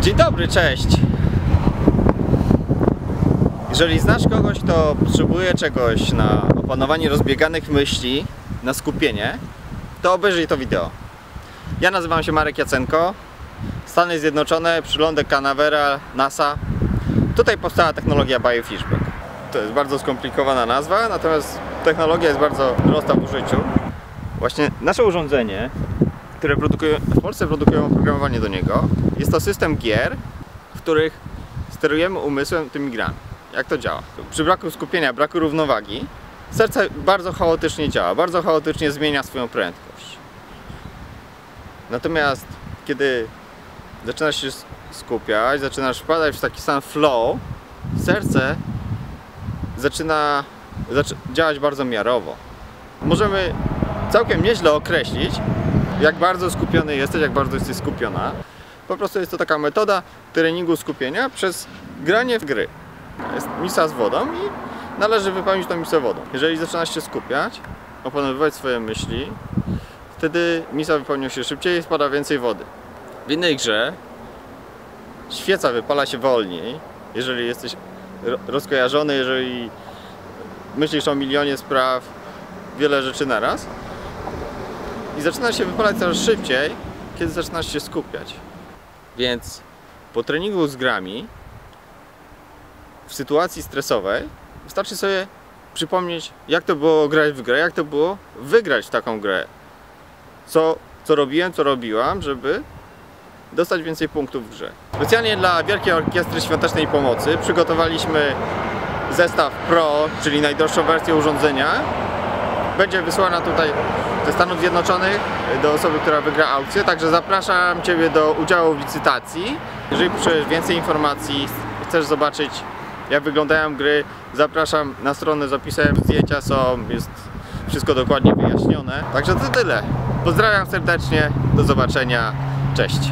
Dzień dobry, cześć. Jeżeli znasz kogoś, kto potrzebuje czegoś na opanowanie rozbieganych myśli, na skupienie, to obejrzyj to wideo. Ja nazywam się Marek Jacenko, Stany Zjednoczone, przylądek Canaveral, NASA. Tutaj powstała technologia Biofishback. To jest bardzo skomplikowana nazwa, natomiast technologia jest bardzo prosta w użyciu. Właśnie nasze urządzenie, które produkuje, w Polsce produkują oprogramowanie do niego, jest to system gier, w których sterujemy umysłem tymi grami. Jak to działa? Przy braku skupienia, braku równowagi, serce bardzo chaotycznie działa, bardzo chaotycznie zmienia swoją prędkość. Natomiast kiedy zaczynasz się skupiać, zaczynasz wpadać w taki stan flow, serce zaczyna, zaczy działać bardzo miarowo. Możemy całkiem nieźle określić, jak bardzo skupiony jesteś, jak bardzo jesteś skupiona. Po prostu jest to taka metoda treningu skupienia przez granie w gry. Jest misa z wodą i należy wypełnić tą misę wodą. Jeżeli zaczynasz się skupiać, opanowywać swoje myśli, wtedy misa wypełnia się szybciej i spada więcej wody. W innej grze świeca wypala się wolniej, jeżeli jesteś ro- rozkojarzony, jeżeli myślisz o milionie spraw, wiele rzeczy naraz i zaczyna się wypalać coraz szybciej, kiedy zaczynasz się skupiać. Więc po treningu z grami w sytuacji stresowej wystarczy sobie przypomnieć, jak to było grać w grę, jak to było wygrać taką grę. Co, co robiłem, co robiłam, żeby dostać więcej punktów w grze. Specjalnie dla Wielkiej Orkiestry Świątecznej Pomocy przygotowaliśmy zestaw Pro, czyli najdroższą wersję urządzenia. Będzie wysłana tutaj Stanów Zjednoczonych do osoby, która wygra aukcję, także zapraszam Ciebie do udziału w licytacji. Jeżeli potrzebujesz więcej informacji, chcesz zobaczyć jak wyglądają gry, zapraszam na stronę z opisem, zdjęcia są, jest wszystko dokładnie wyjaśnione. Także to tyle. Pozdrawiam serdecznie, do zobaczenia, cześć.